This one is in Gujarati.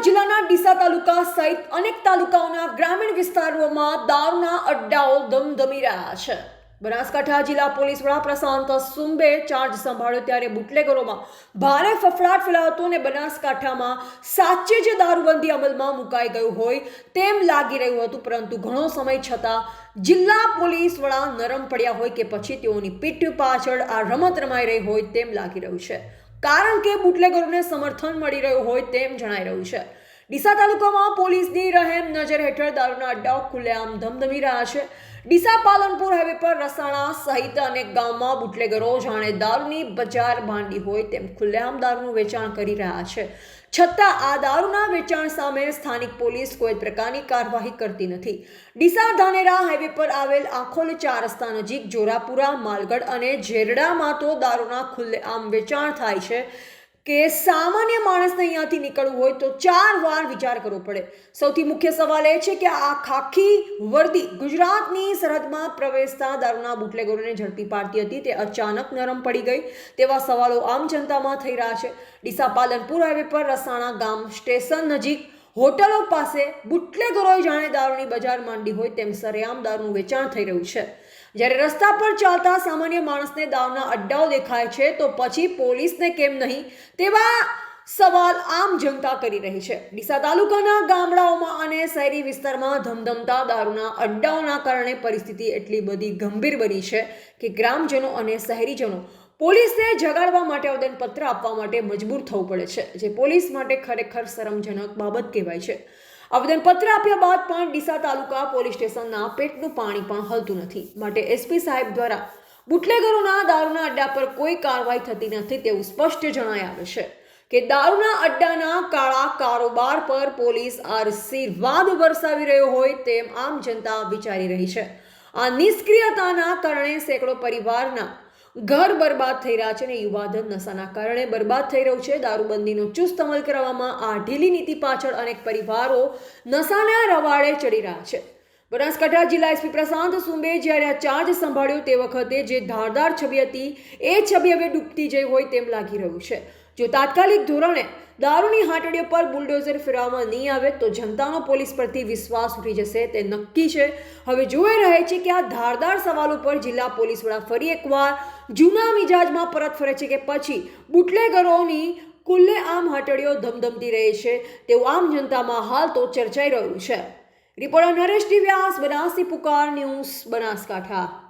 ડીસા તાલુકા સહિત અનેક તાલુકાઓના ગ્રામીણ વિસ્તારોમાં દારૂના અડ્ડાઓ ધમધમી રહ્યા છે. બનાસકાંઠા જિલ્લા પોલીસ વડા પ્રશાંત સુંબે ચાર્જ સંભાળ્યો ત્યારે બુટલેગરોમાં ભારે ફફડાટ ફેલાવતો અને બનાસકાંઠામાં સાચે જ દારૂબંધી અમલમાં મુકાઈ ગયું હોય તેમ લાગી રહ્યું હતું, પરંતુ ઘણો સમય છતાં જિલ્લા પોલીસ વડા નરમ પડ્યા હોય કે પછી તેઓની પીઠ પાછળ આ રમત રમાઈ રહી હોય તેમ લાગી રહ્યું છે. કારણ કે બુટલેગરોને સમર્થન મળી રહ્યું હોય તેમ જણાઈ રહ્યું છે. ડીસા તાલુકામાં પોલીસની રહેમ નજર હેઠળ દારૂના અડ્ડાઓ ખુલ્લેઆમ ધમધમી રહ્યા છે. ડીસા પાલનપુર હાઈવે પર રસાણા સહિત અનેક ગામમાં બુટલેગરો જાણે દારૂની બજાર ભાંડી હોય તેમ ખુલ્લેઆમ દારૂનું વેચાણ કરી રહ્યા છે. છતાં આ દારૂના વેચાણ સામે સ્થાનિક પોલીસ કોઈ પ્રકારની કાર્યવાહી કરતી નથી. ડીસા ધાનેરા હાઈવે પર આવેલ આખોલ ચાર રસ્તા નજીક જોરાપુરા, માલગઢ અને જેરડામાં તો દારૂના ખુલ્લેઆમ વેચાણ થાય છે. કે સામાન્ય માણસને અહીંયાથી નીકળવું હોય તો ચાર વાર વિચાર કરવો પડે. સૌથી મુખ્ય સવાલ એ છે કે આ ખાખી વર્દી ગુજરાતની સરહદમાં પ્રવેશતા દારૂના બુટલેગોરોને ઝડપી પાડતી હતી. તે અચાનક નરમ પડી ગઈ. તેવા સવાલો આમ જનતામાં થઈ રહ્યા છે. ડીસા પાલનપુર હાઈવે પર રસાણા ગામ સ્ટેશન નજીક હોટલો પાસે બુટલેગરોએ જાણે દારૂની બજાર માંડી હોય તેમ સરેઆમ દારૂનું વેચાણ થઈ રહ્યું છે. જ્યારે રસ્તા પર ચાલતા સામાન્ય માણસને દાવના અડ્ડાઓ દેખાય છે, તો પછી પોલીસને કેમ નહીં? તેવા સવાલ આમ જનતા કરી રહી છે. ડીસા તાલુકાના ગામડાઓમાં અને શહેરી વિસ્તારમાં ધમધમતા દારૂના અડ્ડાઓના કારણે પરિસ્થિતિ એટલી બધી ગંભીર બની છે કે ગ્રામજનો અને શહેરીજનો પોલીસને જગાડવા માટે આવેદનપત્ર આપવા માટે મજબૂર થવું પડે છે, જે પોલીસ માટે ખરેખર શરમજનક બાબત કહેવાય છે. આવેદનપત્ર આપ્યા બાદ પણ ડીસા તાલુકા પોલીસ સ્ટેશનના પેટનું પાણી પણ હલતું નથી. માટે એસપી સાહેબ દ્વારા બુટલેગરોના દારૂના અડ્ડા પર કોઈ કાર્યવાહી થતી નથી તેવું સ્પષ્ટ જણાય આવે છે કે દારૂના અડ્ડાના કાળા કારોબાર પર પોલીસ આશીર્વાદ વરસાવી રહ્યો હોય તેમ આમ જનતા વિચારી રહી છે. આ નિષ્ક્રિયતાના કારણે સેંકડો પરિવારના ઘર બરબાદ થઈ રહ્યા છે અને યુવાધન નશાના કારણે બરબાદ થઈ રહ્યું છે. દારૂબંધીનો ચુસ્ત અમલ કરવામાં આ ઢીલી નીતિ પાછળ અનેક પરિવારો નશાના રવાડે ચડી રહ્યા છે. બનાસકાંઠા જિલ્લા એસપી પ્રશાંત સુંબે જ્યારે આ ચાર્જ સંભાળ્યો તે વખતે જે ધારદાર છબી હતી, એ છબી હવે ડૂબતી જઈ હોય તેમ લાગી રહ્યું છે. જો તાત્કાલિક ધોરણે દારૂની હાટડીઓ પર બુલડોઝર ફેરવવામાં નહીં આવે તો જનતાનો પોલીસ પરથી વિશ્વાસ ઉઠી જશે, તે નક્કી છે. હવે જોઈ રહે છે કે આ ધારદાર સવાલો પર જિલ્લા પોલીસ વડા ફરી એકવાર જૂના મિજાજમાં પરત ફરે છે કે પછી બુટલેગરોની કુલ્લે આમ હાટડીઓ ધમધમતી રહે છે, તેવું આમ જનતામાં હાલ તો ચર્ચાઈ રહ્યું છે. રિપોર્ટર નરેશ વ્યાસ બનાસની પુકાર ન્યૂઝ બનાસકાંઠા.